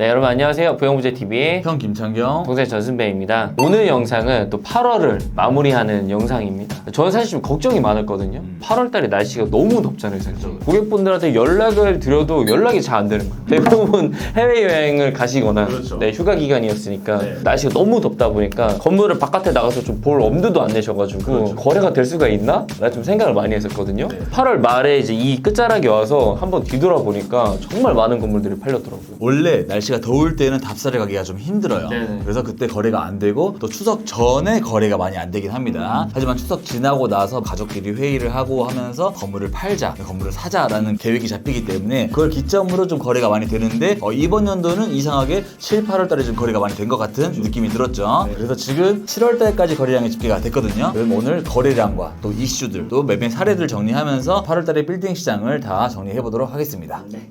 네 여러분 안녕하세요. 부영부제TV의 형 김창경. 동생 전승배입니다. 오늘 영상은 또 8월을 마무리하는 영상입니다. 저는 사실 좀 걱정이 많았거든요. 8월달에 날씨가 너무 덥잖아요 사실. 고객분들한테 연락을 드려도 연락이 잘 안 되는 거예요. 대부분 해외여행을 가시거나 그렇죠. 네, 휴가 기간이었으니까 네. 날씨가 너무 덥다 보니까 건물을 바깥에 나가서 좀 볼 엄두도 안 내셔가지고 거래가 될 수가 있나? 나 좀 생각을 많이 했었거든요. 네. 8월 말에 이제 이 끝자락에 와서 한번 뒤돌아보니까 정말 많은 건물들이 팔렸더라고요. 원래 날씨 가 더울 때는 답사를 가기가 좀 힘들어요. 네네. 그래서 그때 거래가 안 되고 또 추석 전에 거래가 많이 안 되긴 합니다. 하지만 추석 지나고 나서 가족끼리 회의를 하고 하면서 건물을 팔자, 건물을 사자라는 계획이 잡히기 때문에 그걸 기점으로 좀 거래가 많이 되는데 어, 이번 연도는 이상하게 7, 8월 달에 좀 거래가 많이 된 것 같은 느낌이 들었죠. 그래서 지금 7월 달까지 거래량이 집계가 됐거든요. 그럼 오늘 거래량과 또 이슈들 또 매매 사례들 정리하면서 8월 달에 빌딩 시장을 다 정리해 보도록 하겠습니다. 네,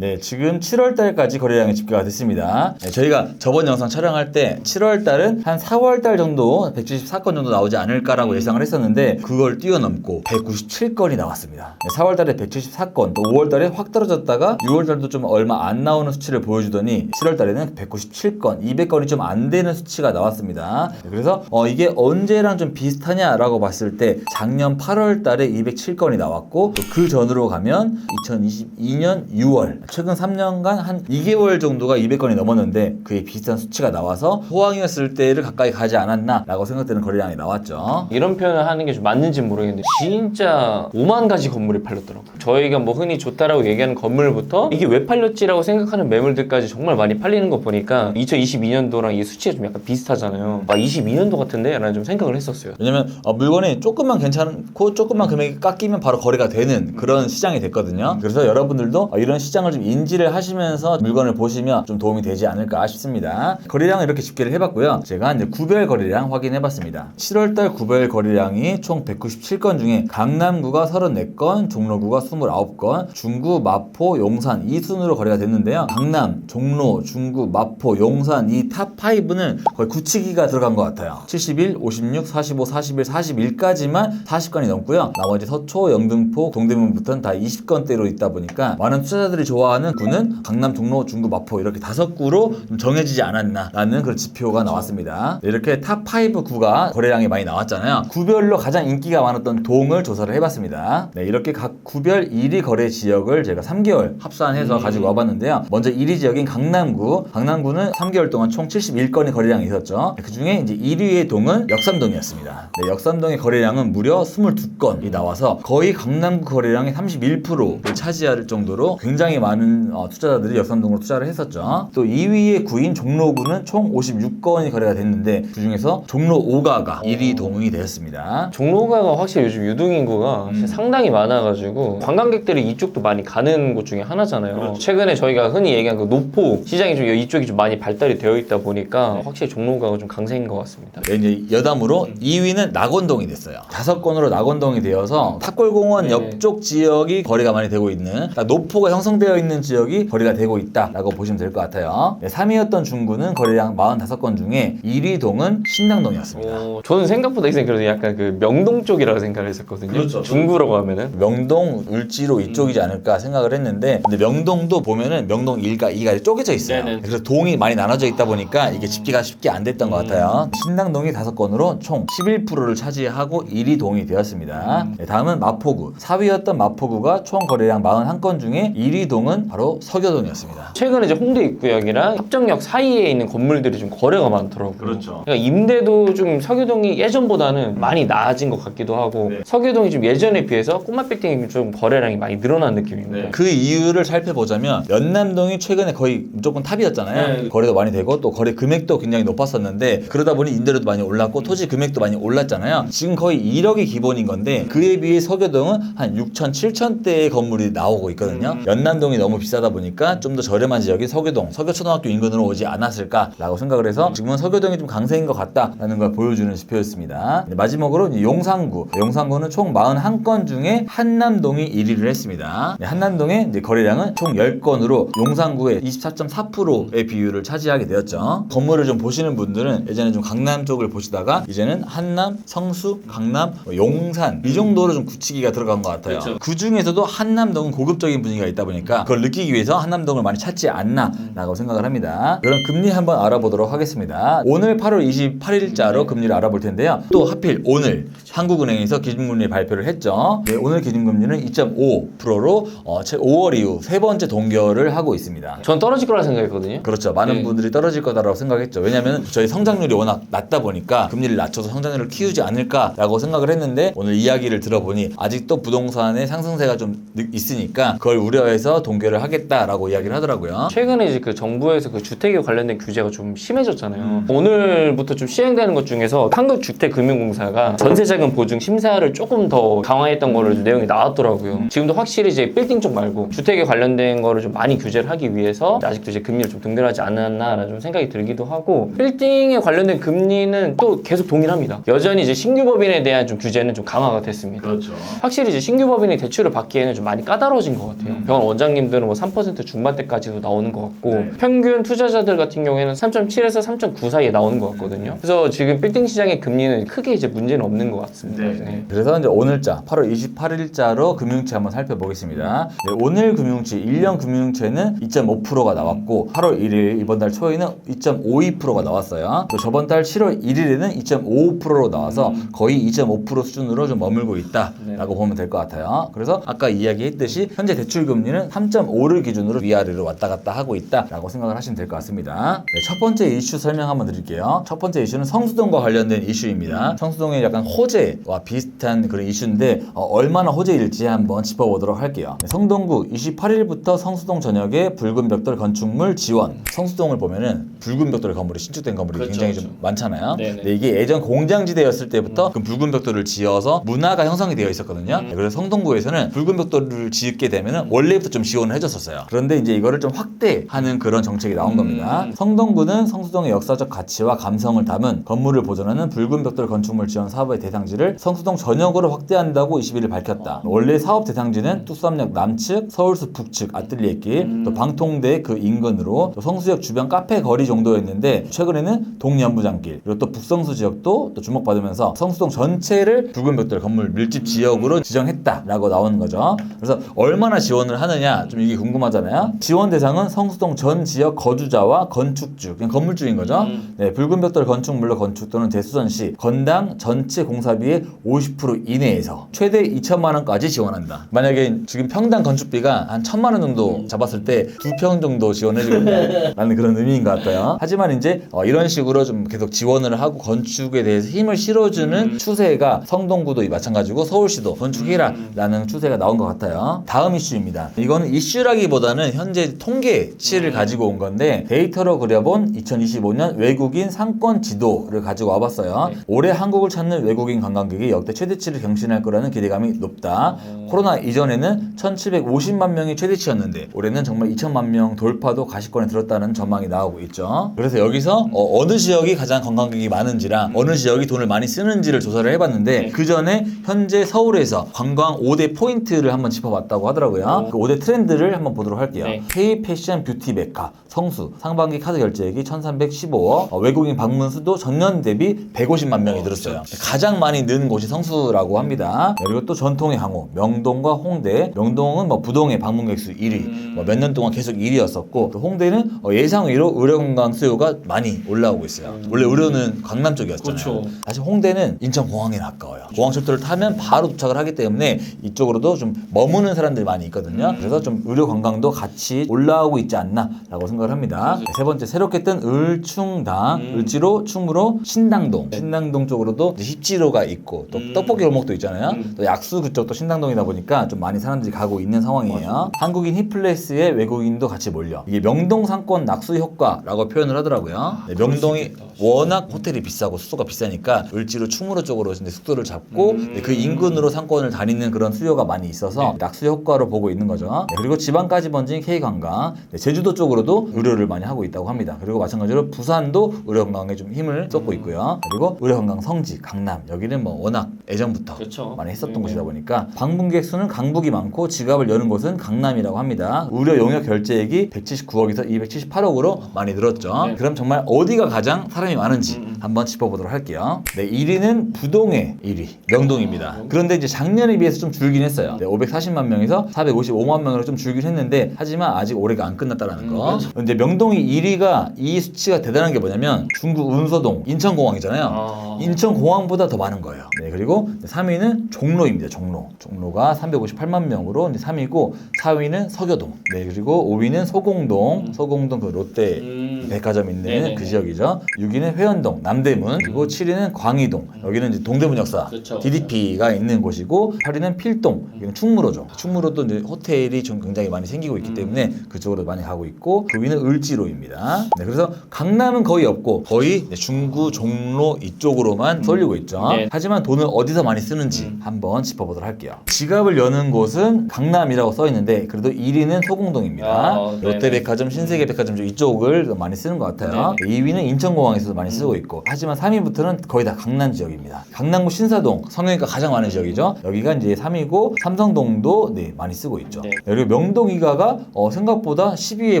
지금 7월 달까지 거래량이 집계가 됐습니다. 네, 저희가 저번 영상 촬영할 때 7월 달은 한 4월 달 정도 174건 정도 나오지 않을까라고 예상을 했었는데 그걸 뛰어넘고 197건이 나왔습니다. 네, 4월 달에 174건, 또 5월 달에 확 떨어졌다가 6월 달도 좀 얼마 안 나오는 수치를 보여주더니 7월 달에는 197건, 200건이 좀 안 되는 수치가 나왔습니다. 네, 그래서 어, 이게 언제랑 좀 비슷하냐라고 봤을 때 작년 8월 달에 207건이 나왔고 또그 전으로 가면 2022년 6월 최근 3년간 한 2개월 정도가 200건이 넘었는데 그에 비슷한 수치가 나와서 호황이었을 때를 가까이 가지 않았나라고 생각되는 거래량이 나왔죠. 이런 표현을 하는 게 좀 맞는지 모르겠는데 진짜 5만 가지 건물이 팔렸더라고요. 저희가 뭐 흔히 좋다라고 얘기하는 건물부터 이게 왜 팔렸지라고 생각하는 매물들까지 정말 많이 팔리는 거 보니까 2022년도랑 이 수치가 좀 약간 비슷하잖아요. 아 22년도 같은데? 라는 좀 생각을 했었어요. 왜냐면 어, 물건이 조금만 괜찮고 조금만 금액이 깎이면 바로 거래가 되는 그런 시장이 됐거든요. 그래서 여러분들도 어, 이런 시장을 좀 인지를 하시면서 물건을 보시면 좀 도움이 되지 않을까 싶습니다. 거래량을 이렇게 집계를 해봤고요. 제가 이제 구별 거래량 확인해봤습니다. 7월달 구별 거래량이 총 197건 중에 강남구가 34건, 종로구가 29건, 중구, 마포, 용산 이 순으로 거래가 됐는데요. 강남, 종로, 중구, 마포, 용산 이 탑 5는 거의 굳히기가 들어간 것 같아요. 71, 56, 45, 41, 41까지만 40건이 넘고요. 나머지 서초, 영등포, 동대문부터는 다 20건대로 있다 보니까 많은 투자자들이 좋아 하는 구는 강남, 종로, 중구, 마포 이렇게 다섯 구로 좀 정해지지 않았나라는 그런 지표가 나왔습니다. 네, 이렇게 탑5 구가 거래량이 많이 나왔잖아요. 구별로 가장 인기가 많았던 동을 조사를 해봤습니다. 네, 이렇게 각 구별 1위 거래 지역을 제가 3개월 합산해서 가지고 와봤는데요. 먼저 1위 지역인 강남구. 강남구는 3개월 동안 총 71건의 거래량이 있었죠. 그 중에 이제 1위의 동은 역삼동이었습니다. 네, 역삼동의 거래량은 무려 22건이 나와서 거의 강남구 거래량의 31%를 차지할 정도로 굉장히 많은 어, 투자자들이 역삼동으로 투자를 했었죠. 또 2위의 구인 종로구는 총 56건이 거래가 됐는데 그 중에서 종로 5가가 1위 동이 되었습니다. 종로가가 확실히 요즘 유동 인구가 음. 상당히 많아가지고 관광객들이 이쪽도 많이 가는 곳 중에 하나잖아요. 그렇죠. 최근에 저희가 흔히 얘기한 그 노포 시장이 좀 이쪽이 좀 많이 발달이 되어 있다 보니까 네. 확실히 종로가가 좀 강세인 것 같습니다. 네, 이제 여담으로 2위는 낙원동이 됐어요. 다섯 건으로 낙원동이 되어서 탑골공원 네. 옆쪽 지역이 거래가 많이 되고 있는 그러니까 노포가 형성되어 있는 지역이 거래가 되고 있다라고 보시면 될 것 같아요. 네, 3위였던 중구는 거래량 45건 중에 1위 동은 신당동이었습니다. 어, 저는 생각보다 이제 그래도 약간 그 명동 쪽이라고 생각을 했었거든요. 그렇죠. 중구라고 하면은. 명동, 을지로 이쪽이지 않을까 생각을 했는데 근데 명동도 보면은 명동 1가 2가 쪼개져 있어요. 네네. 그래서 동이 많이 나눠져 있다 보니까 이게 집계가 쉽게 안 됐던 것 같아요. 신당동이 5건으로 총 11%를 차지하고 1위 동이 되었습니다. 네, 다음은 마포구. 4위였던 마포구가 총 거래량 41건 중에 1위 동은 바로 서교동이었습니다. 최근에 이제 홍대 입구역이랑 합정역 사이에 있는 건물들이 좀 거래가 많더라고요. 그렇죠. 그러니까 임대도 좀 서교동이 예전보다는 많이 나아진 것 같기도 하고 네. 서교동이 좀 예전에 비해서 꼬마 빌딩이 좀 거래량이 많이 늘어난 느낌입니다. 그 이유를 살펴보자면 연남동이 최근에 거의 무조건 탑이었잖아요. 네. 거래도 많이 되고 또 거래 금액도 굉장히 높았었는데 그러다 보니 임대료도 많이 올랐고 토지 금액도 많이 올랐잖아요. 지금 거의 1억이 기본인 건데 그에 비해 서교동은 한 6천, 7천대의 건물이 나오고 있거든요. 연남동이 너무 비싸다 보니까 좀 더 저렴한 지역이 서교동, 서교초등학교 인근으로 오지 않았을까라고 생각을 해서 지금은 서교동이 좀 강세인 것 같다라는 걸 보여주는 지표였습니다. 네, 마지막으로 용산구. 용산구는 총 41건 중에 한남동이 1위를 했습니다. 네, 한남동의 거래량은 총 10건으로 용산구의 24.4%의 비율을 차지하게 되었죠. 건물을 좀 보시는 분들은 예전에 좀 강남 쪽을 보시다가 이제는 한남, 성수, 강남, 뭐 용산 이 정도로 좀 굳히기가 들어간 것 같아요. 그렇죠. 그 중에서도 한남동은 고급적인 분위기가 있다 보니까 있다. 그걸 느끼기 위해서 한남동을 많이 찾지 않나라고 생각을 합니다. 그럼 금리 한번 알아보도록 하겠습니다. 오늘 8월 28일자로 금리를 알아볼 텐데요. 또 하필 오늘 한국은행에서 기준금리 발표를 했죠. 네, 오늘 기준금리는 2.5%로 어, 제 5월 이후 세 번째 동결을 하고 있습니다. 전 떨어질 거라 생각했거든요. 그렇죠. 많은 네. 분들이 떨어질 거다라고 생각했죠. 왜냐하면 저희 성장률이 워낙 낮다 보니까 금리를 낮춰서 성장률을 키우지 않을까라고 생각을 했는데 오늘 이야기를 들어보니 아직도 부동산의 상승세가 좀 느- 있으니까 그걸 우려해서 동 결을 하겠다라고 이야기를 하더라고요. 최근에 이제 그 정부에서 그 주택에 관련된 규제가 좀 심해졌잖아요. 음. 오늘부터 좀 시행되는 것 중에서 한국주택금융공사가 전세자금 보증 심사를 조금 더 강화했던 거를 좀 내용이 나왔더라고요. 지금도 확실히 이제 빌딩 쪽 말고 주택에 관련된 거를 좀 많이 규제를 하기 위해서 아직도 이제 금리를 좀 등들하지 않았나라는 좀 생각이 들기도 하고 빌딩에 관련된 금리는 또 계속 동일합니다. 여전히 이제 신규 법인에 대한 좀 규제는 좀 강화가 됐습니다. 그렇죠. 확실히 이제 신규 법인이 대출을 받기에는 좀 많이 까다로워진 것 같아요. 병원 원장님 들은 뭐 3% 중반대까지도 나오는 것 같고 네. 평균 투자자들 같은 경우에는 3.7에서 3.9 사이에 나오는 것 같거든요. 그래서 지금 빌딩 시장의 금리는 크게 이제 문제는 없는 것 같습니다. 네. 그래서 이제 오늘자 8월 28일자로 금융채 한번 살펴보겠습니다. 네, 오늘 금융채 1년 금융채는 2.5%가 나왔고 8월 1일 이번 달 초에는 2.52%가 나왔어요. 또 저번 달 7월 1일에는 2.55%로 나와서 거의 2.5% 수준으로 좀 머물고 있다라고 보면 될 것 같아요. 그래서 아까 이야기했듯이 현재 대출 금리는 3.5를 기준으로 위아래로 왔다 갔다 하고 있다라고 생각을 하시면 될 것 같습니다. 네, 첫 번째 이슈 설명 한번 드릴게요. 첫 번째 이슈는 성수동과 관련된 이슈입니다. 성수동의 약간 호재와 비슷한 그런 이슈인데 어, 얼마나 호재일지 한번 짚어보도록 할게요. 네, 성동구 28일부터 성수동 전역에 붉은 벽돌 건축물 지원. 성수동을 보면은 붉은 벽돌 건물이 신축된 건물이 그렇죠, 굉장히 그렇죠. 좀 많잖아요. 네네. 근데 이게 예전 공장지대였을 때부터 그 붉은 벽돌을 지어서 문화가 형성이 되어 있었거든요. 음. 네, 그래서 성동구에서는 붉은 벽돌을 짓게 되면은 원래부터 좀 지 원을 해줬었어요. 그런데 이제 이거를 좀 확대하는 그런 정책이 나온 겁니다. 음. 성동구는 성수동의 역사적 가치와 감성을 담은 건물을 보존하는 붉은 벽돌 건축물 지원 사업의 대상지를 성수동 전역으로 확대한다고 21일 밝혔다. 원래 사업 대상지는 뚝섬역 남측, 서울숲 북측 아틀리에길, 또 방통대 그 인근으로 또 성수역 주변 카페 거리 정도였는데 최근에는 동연부장길 그리고 또 북성수 지역도 또 주목받으면서 성수동 전체를 붉은 벽돌 건물 밀집 지역으로 지정했다라고 나오는 거죠. 그래서 얼마나 지원을 하느냐 좀 이게 궁금하잖아요. 지원 대상은 성수동 전 지역 거주자와 건축주, 그냥 건물주인 거죠. 음. 네, 붉은 벽돌 건축물로 건축 또는 대수전 시 건당 전체 공사비의 50% 이내에서 최대 2천만 원까지 지원한다. 만약에 지금 평당 건축비가 한 천만 원 정도 잡았을 때 두 평 정도 지원해주겠다라는 그런 의미인 것 같아요. 하지만 이제 어, 이런 식으로 좀 계속 지원을 하고 건축에 대해서 힘을 실어주는 추세가 성동구도 마찬가지고 서울시도 건축해라라는 추세가 나온 것 같아요. 다음 이슈입니다. 이거는 이슈라기보다는 현재 통계치를 가지고 온 건데 데이터로 그려본 2025년 외국인 상권 지도를 가지고 와봤어요. 네. 올해 한국을 찾는 외국인 관광객이 역대 최대치를 경신할 거라는 기대감이 높다. 코로나 이전에는 1,750만 명이 최대치였는데 올해는 정말 2천만 명 돌파도 가시권에 들었다는 전망이 나오고 있죠. 그래서 여기서 어, 느 지역이 가장 관광객이 많은지랑 어느 지역이 돈을 많이 쓰는지를 조사를 해봤는데 네. 그 전에 현재 서울에서 관광 5대 포인트를 한번 짚어봤다고 하더라고요. 오. 그 5대 트렌드 를 한번 보도록 할게요. 네. K 패션 뷰티 메카 성수 상반기 카드 결제액이 1,315억 어, 외국인 방문 수도 전년 대비 150만 명이 늘었어요. 가장 많이 는 곳이 성수라고 합니다. 네, 그리고 또 전통의 항우 명동과 홍대 명동은 뭐 부동의 방문객 수 1위 음. 뭐몇 년 동안 계속 1위였었고 또 홍대는 어, 예상 외로 의료건강 수요가 많이 올라오고 있어요. 원래 의료는 강남 쪽이었잖아요. 그렇죠. 사실 홍대는 인천공항에 가까워요. 공항철도를 타면 바로 도착을 하기 때문에 이쪽으로도 좀 머무는 사람들이 많이 있거든요. 그래서 좀 의료 관광도 같이 올라오고 있지 않나라고 생각을 합니다. 네, 세 번째 새롭게 뜬 을충당, 음. 을지로, 충무로, 신당동. 신당동 쪽으로도 십지로가 있고 또 음. 떡볶이 골목도 있잖아요. 음. 또 약수 그쪽 도 신당동이다 보니까 좀 많이 사람들이 가고 있는 상황이에요. 한국인 힙플레스에 외국인도 같이 몰려. 이게 명동 상권 낙수 효과라고 표현을 하더라고요. 네, 명동이 워낙 호텔이 비싸고 숙소가 비싸니까 을지로 충무로 쪽으로 이제 숙소를 잡고 음. 네, 그 인근으로 상권을 다니는 그런 수요가 많이 있어서 낙수 효과로 보고 있는 거죠. 네, 그리고 지방까지 번진 K관광, 네, 제주도 쪽으로도 의료를 많이 하고 있다고 합니다. 그리고 마찬가지로 부산도 의료 관광에 좀 힘을 쏟고 있고요. 그리고 의료 관광 성지, 강남 여기는 뭐 워낙 예전부터 그렇죠. 많이 했었던 네. 곳이다 보니까 방문객 수는 강북이 많고 지갑을 여는 곳은 강남이라고 합니다. 의료 용역 결제액이 179억에서 278억으로 많이 늘었죠. 네. 그럼 정말 어디가 가장 사람이 많은지 음. 한번 짚어보도록 할게요. 네, 1위는 부동의 1위 명동입니다. 아, 그런데 이제 작년에 비해서 좀 줄긴 했어요. 네, 540만 명에서 455만 명으로 좀좀 줄긴 했는데 하지만 아직 올해가 안 끝났다라는 음, 거. 그렇죠. 근데 명동이 1위가 이 수치가 대단한 게 뭐냐면 중구 운서동 인천공항이잖아요. 아. 인천공항보다 더 많은 거예요. 네, 그리고 3위는 종로입니다. 종로. 종로가 358만 명으로 이제 3위고 4위는 서교동. 네, 그리고 5위는 소공동. 소공동 그 롯데 음. 백화점 있는 네네네. 그 지역이죠. 6위는 회원동, 남대문, 그리고 7위는 광희동. 여기는 이제 동대문 역사, 그렇죠. DDP가 있는 곳이고, 8위는 필동, 여기는 충무로죠. 충무로도 이제 호텔이 좀 굉장히 많이 생기고 있기 때문에 그쪽으로 많이 가고 있고, 9위는 을지로입니다. 네, 그래서 강남은 거의 없고 거의 이제 중구, 종로 이쪽으로만 쏠리고 있죠. 네. 하지만 돈을 어디서 많이 쓰는지 한번 짚어보도록 할게요. 지갑을 여는 곳은 강남이라고 써 있는데 그래도 1위는 소공동입니다. 아, 네네. 롯데백화점, 신세계백화점 쪽 이쪽을 많이 쓰는 것 같아요. 2위는 인천공항에서도 많이 쓰고 있고 하지만 3위부터는 거의 다 강남 지역입니다. 강남구 신사동 성형외과 가장 많은 지역이죠. 여기가 이제 3위고 삼성동도 네, 많이 쓰고 있죠. 네. 그리고 명동이가가 어, 생각보다 10위에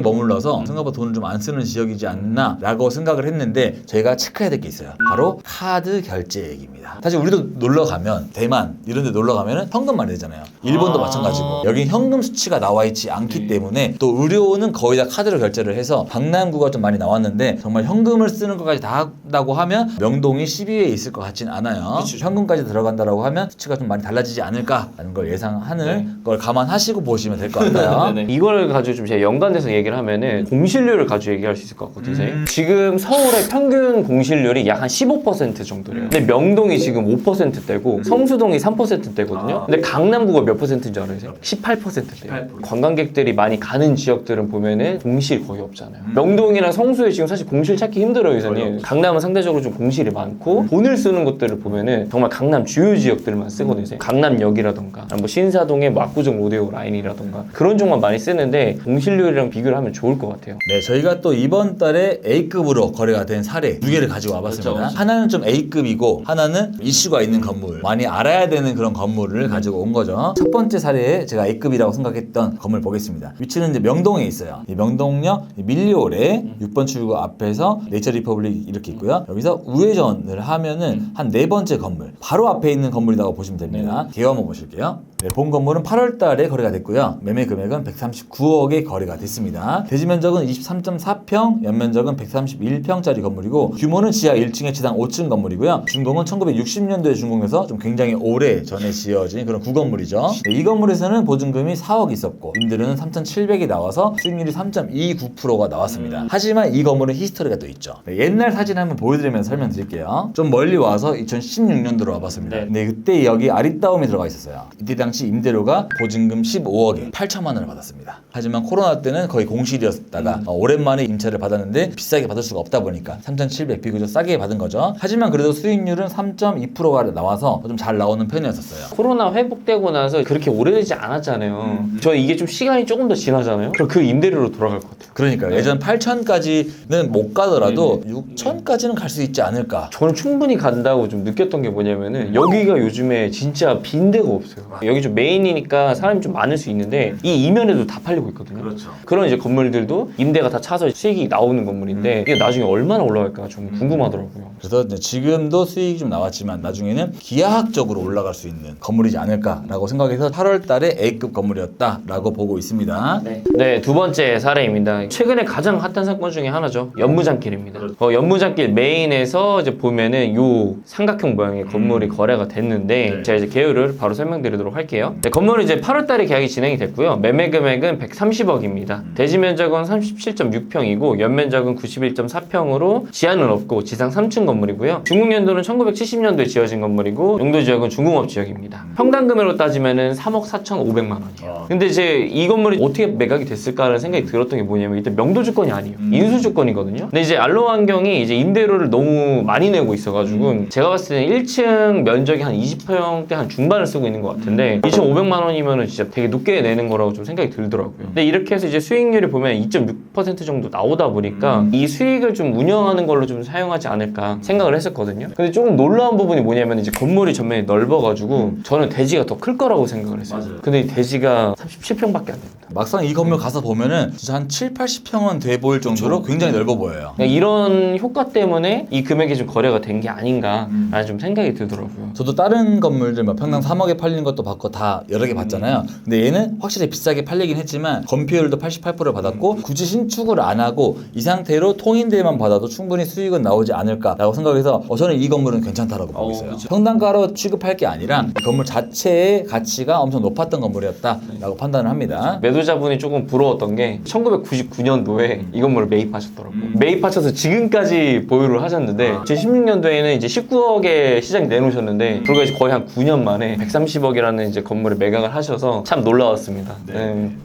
머물러서 생각보다 돈을 좀 안 쓰는 지역이지 않나라고 생각을 했는데 저희가 체크해야 될 게 있어요. 바로 카드 결제액입니다. 사실 우리도 놀러 가면 대만 이런 데 놀러 가면은 현금 많이 되잖아요. 일본도 아. 마찬가지고 여기 현금 수치가 나와 있지 않기 네. 때문에 또 의료는 거의 다 카드로 결제를 해서 강남구가 좀 많이 나왔는데 정말 현금을 쓰는 것까지 다 한다고 하면 명동이 10위에 있을 것 같진 않아요. 그쵸. 현금까지 들어간다라고 하면 수치가 좀 많이 달라지지 않을까라는 걸 예상하는 네. 걸 감안하시고 보시면 될 것 같아요. 네네. 이걸 가지고 좀 제가 연관돼서 얘기를 하면은 공실률을 가지고 얘기할 수 있을 것 같거든요. 선생님. 지금 서울의 평균 공실률이 약 한 15% 정도래요. 근데 명동이 지금 5%대고 성수동이 3%대거든요. 근데 강남구가 몇 퍼센트인 줄 알아요? 18%대요. 관광객들이 많이 가는 지역들은 보면은 공실 거의 없잖아요. 명동이랑 성수에 지금 사실 공실 찾기 힘들어요, 이사님. 강남은 상대적으로 좀 공실이 많고 돈을 쓰는 곳들을 보면은 정말 강남 주요 지역들만 쓰거든요. 강남역이라던가 뭐 신사동의 뭐 압구정 로데오 라인이라던가 그런 쪽만 많이 쓰는데 공실률이랑 비교를 하면 좋을 것 같아요. 네, 저희가 또 이번 달에 A급으로 거래가 된 사례 두 개를 가지고 와봤습니다. 그렇죠. 하나는 좀 A급이고 하나는 이슈가 있는 건물, 많이 알아야 되는 그런 건물을 가지고 온 거죠. 첫 번째 사례에 제가 A급이라고 생각했던 건물 보겠습니다. 위치는 이제 명동에 있어요. 이 명동역 밀리올에 6번 출구 앞에서 네이처 리퍼블릭 이렇게 있고요. 여기서 우회전을 하면은 한 네 번째 건물, 바로 앞에 있는 건물이라고 보시면 됩니다. 개요 한번 보실게요. 네, 본 건물은 8월 달에 거래가 됐고요. 매매 금액은 139억에 거래가 됐습니다. 대지 면적은 23.4평, 연면적은 131평짜리 건물이고 규모는 지하 1층에 지상 5층 건물이고요. 준공은 1960년도에 준공해서 좀 굉장히 오래 전에 지어진 그런 구건물이죠. 네, 이 건물에서는 보증금이 4억 있었고 임대료는 3,700이 나와서 수익률이 3.29%가 나왔습니다. 하지만 이 건물은 히스토리가 또 있죠. 네, 옛날 사진 한번 보여드리면서 설명드릴게요. 좀 멀리 와서 2016년도로 와봤습니다. 네. 네, 그때 여기 아리따움이 들어가 있었어요. 이때 당시 임대료가 보증금 15억에 8 천만 원을 받았습니다. 하지만 코로나 때는 거의 공실이었다가 어, 오랜만에 임차를 받았는데 비싸게 받을 수가 없다 보니까 3,700 비교적 싸게 받은 거죠. 하지만 그래도 수익률은 3.2%가 나와서 좀 잘 나오는 편이었었어요. 코로나 회복되고 나서 그렇게 오래되지 않았잖아요. 저 이게 좀 시간이 조금 더 지나잖아요. 그럼 그 임대료로 돌아갈 것 같아요. 그러니까 예전 8천까지는 못 가더라도 6천까지는 갈 수 있지 않을까. 저는 충분히 간다고 좀 느꼈던 게 뭐냐면은 여기가 요즘에 진짜 빈 데가 없어요. 여기 좀 메인이니까 사람이 좀 많을 수 있는데 이 이면에도 다 팔리고 있거든요. 그렇죠. 그런 이제 건물들도 임대가 다 차서 수익이 나오는 건물인데 이게 나중에 얼마나 올라갈까 좀 궁금하더라고요. 그래서 이제 지금도 수익이 좀 나왔지만 나중에는 기하학적으로 올라갈 수 있는 건물이지 않을까라고 생각해서 8월 달에 A급 건물이었다라고 보고 있습니다. 네, 두 번째 사례입니다. 최근에 가장 핫한 사건 중에 하나죠. 연무장길입니다. 어, 연무장길 메인에서 이제 보면은 요 삼각형 모양의 건물이 거래가 됐는데 제가 이제 개요를 바로 설명드리도록 할게요. 네, 건물은 이제 8월 달에 계약이 진행이 됐고요. 매매 금액은 130억입니다. 대지 면적은 37.6평이고 연면적은 91.4평으로 지하는 없고 지상 3층 건물이고요. 중국 연도는 1970년도에 지어진 건물이고 용도 지역은 중공업 지역입니다. 평당 금액으로 따지면은 3억 4,500만 원이에요. 근데 이제 이 건물이 어떻게 매각이 됐을까라는 생각이 들었던 게 뭐냐면 일단 명도 주권이 아니에요. 인수 주권이거든요. 근데 이제 알로 환경이 이제 임대료를 너무 많이 내고 있어가지고 제가 봤을 때는 1층 면적이 한 20평대 한 중반을 쓰고 있는 것 같은데 2,500만 원이면은 진짜 되게 높게 내는 거 라고 좀 생각이 들더라고요. 근데 이렇게 해서 이제 수익률이 보면 2.6% 정도 나오다 보니까 이 수익을 좀 운영하는 걸로 좀 사용하지 않을까 생각을 했었거든요. 근데 조금 놀라운 부분이 뭐냐면 이제 건물이 전면이 넓어가지고 저는 대지가 더 클 거라고 생각을 했어요. 근데 이 대지가 37평밖에 안 됩니다. 막상 이 건물 가서 보면은 진짜 한 7, 80평은 돼 보일 정도로 굉장히 넓어 보여요. 그러니까 이런 효과 때문에 이 금액이 좀 거래가 된 게 아닌가라는 좀 생각이 들더라고요. 저도 다른 건물들 막 평당 3억에 팔리는 것도 받고 다 여러 개 봤잖아요. 근데 얘는 확실히 비싸게 팔리긴 했지만 건폐율도 88%를 받았고 굳이 신축을 안 하고 이 상태로 통인대만 받아도 충분히 수익은 나오지 않을까라고 생각해서 어, 저는 이 건물은 괜찮다라고 보고 어, 있어요. 그쵸. 평당가로 취급할 게 아니라 이 건물 자체의 가치가 엄청 높았던 건물이었다라고 판단을 합니다. 매도자분이 조금 부러웠던 게 1999년도에 이 건물을 매입하셨더라고요. 매입하셔서 지금까지 보유를 하셨는데 제 16년도에는 이제 19억에 시장에 내놓으셨는데 불과 이제 거의 한 9년 만에 130억이라는 이제 건물을 매각을 하셔서 참 놀라웠습니다. 네.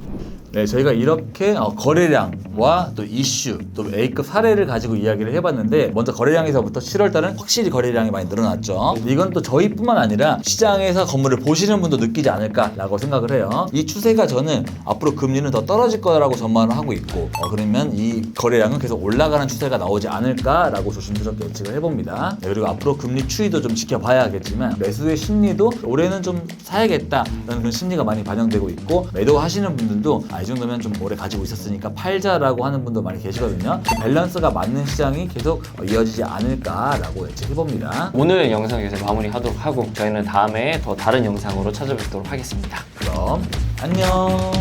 네, 저희가 이렇게 어, 거래량과 또 이슈, 또 A급 사례를 가지고 이야기를 해봤는데 먼저 거래량에서부터 7월달은 확실히 거래량이 많이 늘어났죠. 이건 또 저희뿐만 아니라 시장에서 건물을 보시는 분도 느끼지 않을까라고 생각을 해요. 이 추세가 저는 앞으로 금리는 더 떨어질 거라고 전망을 하고 있고 어, 그러면 이 거래량은 계속 올라가는 추세가 나오지 않을까라고 조심스럽게 예측을 해봅니다. 네, 그리고 앞으로 금리 추이도 좀 지켜봐야겠지만 매수의 심리도 올해는 좀 사야겠다라는 그런 심리가 많이 반영되고 있고 매도하시는 분들도 아, 이 정도면 좀 오래 가지고 있었으니까 팔자라고 하는 분도 많이 계시거든요. 그 밸런스가 맞는 시장이 계속 어, 이어지지 않을까라고 예측해봅니다. 오늘 영상 여기서 마무리하도록 하고 저희는 다음에 더 다른 영상으로 찾아뵙도록 하겠습니다. 그럼 안녕.